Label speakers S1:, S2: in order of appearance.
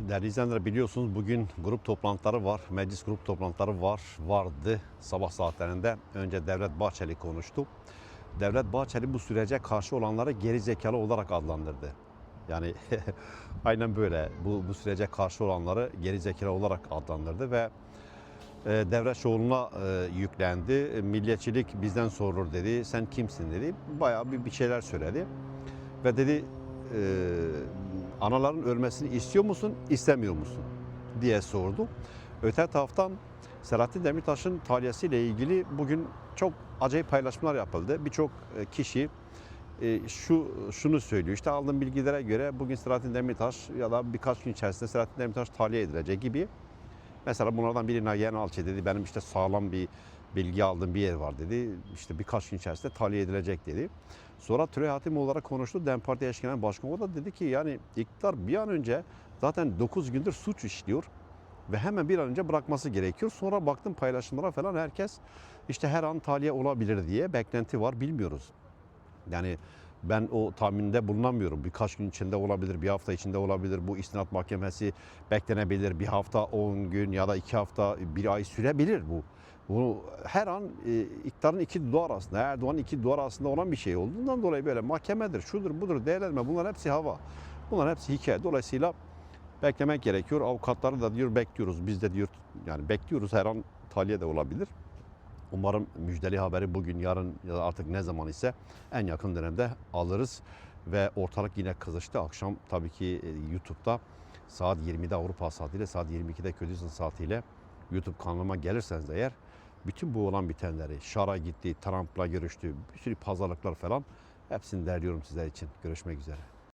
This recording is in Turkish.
S1: Değerli izleyenler biliyorsunuz bugün grup toplantıları var. Meclis grup toplantıları var, vardı sabah saatlerinde. Önce Devlet Bahçeli konuştu. Devlet Bahçeli bu sürece karşı olanları geri zekalı olarak adlandırdı. Yani aynen böyle bu, bu sürece karşı olanları geri zekalı olarak adlandırdı ve e, Devlet Şoğlu'na e, yüklendi. E, Milliyetçilik bizden sorulur dedi. Sen kimsin dedi. Bayağı bir, bir şeyler söyledi. Ve dedi anaların ölmesini istiyor musun, istemiyor musun diye sordu. Öte taraftan Selahattin Demirtaş'ın tahliyesiyle ilgili bugün çok acayip paylaşımlar yapıldı. Birçok kişi şu şunu söylüyor. İşte aldığım bilgilere göre bugün Selahattin Demirtaş ya da birkaç gün içerisinde Selahattin Demirtaş tahliye edilecek gibi. Mesela bunlardan biri Nagihan Alçı dedi. Benim işte sağlam bir bilgi aldığım bir yer var dedi. İşte birkaç gün içerisinde tahliye edilecek dedi. Sonra Tülay Hatimoğlu olarak konuştu. DEM Parti Eş Genel Başkanı da dedi ki yani iktidar bir an önce zaten 9 gündür suç işliyor ve hemen bir an önce bırakması gerekiyor. Sonra baktım paylaşımlara falan herkes işte her an tahliye olabilir diye beklenti var bilmiyoruz. Yani ben o tahminde bulunamıyorum. Birkaç gün içinde olabilir, bir hafta içinde olabilir. Bu istinat mahkemesi beklenebilir. Bir hafta, 10 gün ya da iki hafta, bir ay sürebilir bu. Bu her an e, iktidarın iki duvar arasında, Erdoğan'ın iki duvar arasında olan bir şey olduğundan dolayı böyle mahkemedir, şudur budur değerlendirme bunlar hepsi hava. Bunlar hepsi hikaye. Dolayısıyla beklemek gerekiyor. Avukatları da diyor bekliyoruz. Biz de diyor yani bekliyoruz her an tahliye de olabilir. Umarım müjdeli haberi bugün, yarın ya da artık ne zaman ise en yakın dönemde alırız. Ve ortalık yine kızıştı. Akşam tabii ki e, YouTube'da saat 20'de Avrupa saatiyle, saat 22'de Kürdistan saatiyle YouTube kanalıma gelirseniz eğer bütün bu olan bitenleri, Şar'a gitti, Trump'la görüştü, bir sürü pazarlıklar falan hepsini derliyorum sizler için. Görüşmek üzere.